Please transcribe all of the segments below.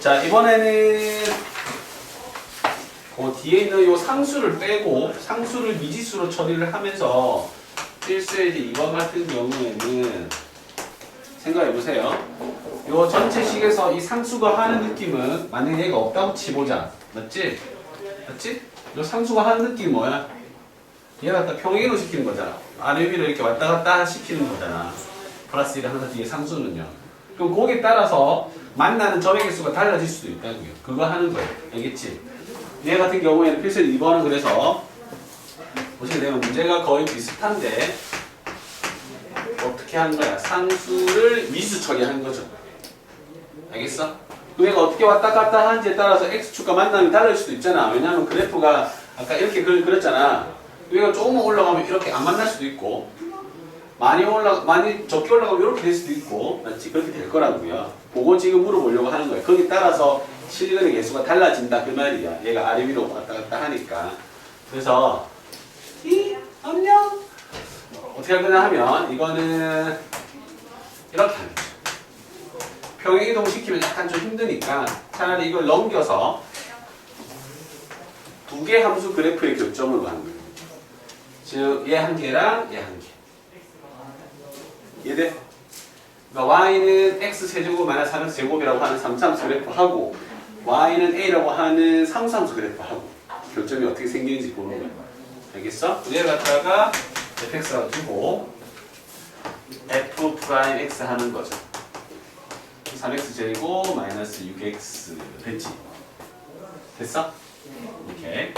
자, 이번에는 그 뒤에 있는 요 상수를 빼고 상수를 미지수로 처리를 하면서 필수의 이제 2번 같은 경우에는 생각해 보세요. 요 전체 식에서 이 상수가 하는 느낌은 만약에 얘가 없다고 치보자. 맞지? 맞지? 요 상수가 하는 느낌이 뭐야? 얘가 갖다 평행으로 시키는 거잖아. 아래 위로 이렇게 왔다 갔다 시키는 거잖아. 플러스 1을 항상 뒤에 상수는요. 그럼 거기에 따라서 만나는 점의 개수가 달라질 수도 있다고요. 그거 하는 거예요. 알겠지? 얘 같은 경우에는 필수 2번은 그래서 보시게 되면 문제가 거의 비슷한데 어떻게 하는 거야? 상수를 미수 처리하는 거죠. 알겠어? 그 얘가 어떻게 왔다 갔다 하는지에 따라서 x축과 만남이 달라질 수도 있잖아. 왜냐하면 그래프가 아까 이렇게 그- 그렸잖아. 얘가 조금만 올라가면 이렇게 안 만날 수도 있고 많이 올라 많이 적게 올라가면 이렇게 될 수도 있고 맞지? 그렇게 될 거라고요. 그거 지금 물어보려고 하는 거예요. 거기에 따라서 실근의 개수가 달라진다 그 말이야. 얘가 아래 위로 왔다 갔다 하니까. 그래서 이 안녕 어떻게 할 거냐 하면 이거는 이렇게 하는 거죠. 평행 이동 시키면 약간 좀 힘드니까 차라리 이걸 넘겨서 두 개 함수 그래프의 교점으로 가는 거예요. 즉, 얘 한 개랑 얘 한 개. 이해돼? 그러니까 y는 x 세제곱 마이너스 3x 제곱이라고 하는 3참수 그래프하고 y는 a라고 하는 상수함수 그래프하고 교점이 어떻게 생기는지 보는 거야. 알겠어? 얘를 갖다가 fx라고 두고 f 프라임 x 하는 거죠. 3x 제곱 마이너스 6x 됐지? 됐어? 오케이.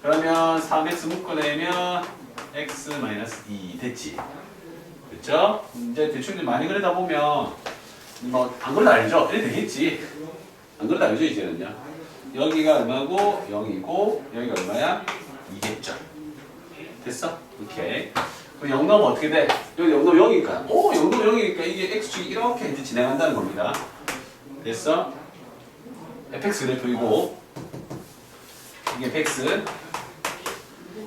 그러면 3x 묶어내면 x 마이너스 2 됐지? 그렇죠? 이제 대충 많이 그리다 보면 뭐안 그래도 알죠? 이래 되겠지. 안 그래도 알죠 이제는요. 여기가 얼마고 0이고 여기가 얼마야? 2겠죠. 됐어? 오케이. 그럼 0 넣으면 어떻게 돼? 여기 0 넣으면 0이니까. 오, 0 넣으면 0이니까 이게 x축이 이렇게 이제 진행한다는 겁니다. 됐어? fx 그래프이고 이게 fx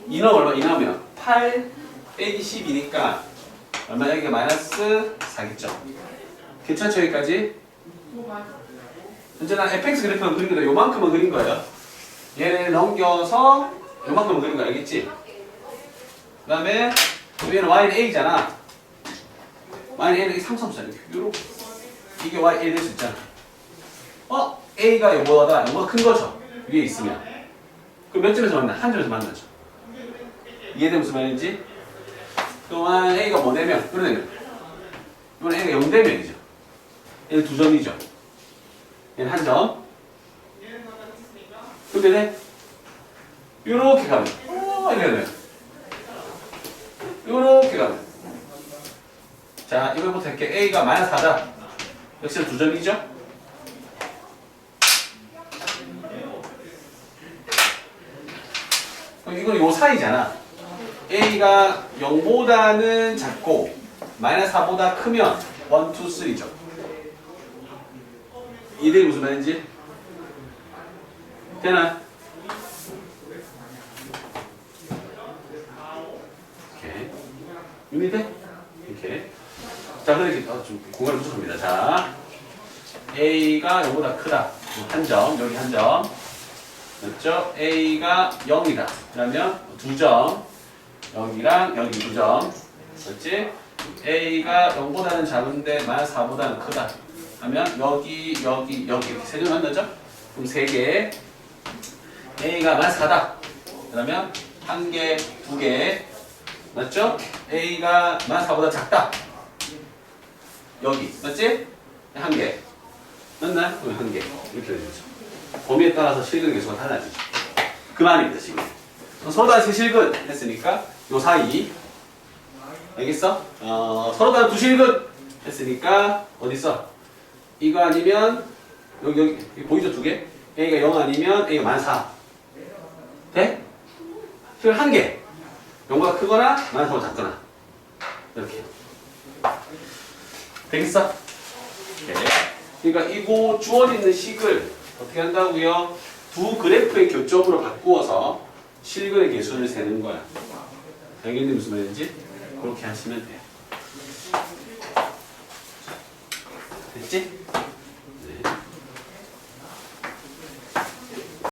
2 넣으면 얼마? 2 넣으면 8 빼기 10이니까 얼마 여기가 마이너스 4겠죠. 괜찮죠 여기까지? 난 fx 그래프만 그린 거다. 요만큼만 그린 거예요. 얘를 넘겨서 요만큼만 그린 거 알겠지? 그 다음에 얘는 y는 a잖아. y는 a는 상수함수잖아. 요렇게. 이게 y a 될 수 있잖아. 어? a가 요거보다 요거가 큰 거죠. 위에 있으면. 그럼 몇 점에서 만나? 한 점에서 만나죠. 이해돼 무슨 말인지? 그동안 a가 뭐 되면 그러면 이번 a가 0 되면이죠. 얘는 두 점이죠. 얘는 한 점. 근데 네? 요렇게 가면 어, 이래야 요렇게 가면 자 이걸부터 할게 a가 마이너스 4다 역시 두 점이죠 이건 요 사이잖아 a가 0보다는 작고 마이너스 4보다 크면 1, 2, 3죠 이들이 무슨 말인지 되나? 오케이. 유니돼? 이렇게. 자, 그렇게 어, 좀 공간이 부족합니다. 자, A가 0보다 크다. 한 점, 여기 한 점. 맞죠? A가 0이다. 그러면 두 점. 여기랑 여기 두 점. 맞지? A가 0보다는 작은데 마이너스 4보다는 크다. 하면 여기, 여기, 여기 세점 만나죠? 그럼 세 개. A가 마이너스 4다. 그러면 한 개, 두 개. 맞죠? A가 마이너스 4보다 작다. 여기. 맞지? 한 개. 맞나? 그럼 한 개. 이렇게 되는 거죠. 범위에 따라서 실근 개수가 달라지죠. 그 말입니다, 지금. 서로 다시 실근 했으니까 요 사이. 알겠어? 어, 서로 다두 실근 했으니까 어디 있어? 이거 아니면 여기 여기, 여기 보이죠 두 개? A가 0 아니면 A가 만 4. 돼? 그럼 한 개. 0보다 크거나 만 4보다 작거나. 이렇게. 되겠어? 오케이. 그러니까 이거 주어져 있는 식을 어떻게 한다고요? 두 그래프의 교점으로 바꾸어서 실근의 개수를 세는 거야. 알겠니 무슨 말인지? 그렇게 하시면 돼요. 됐지?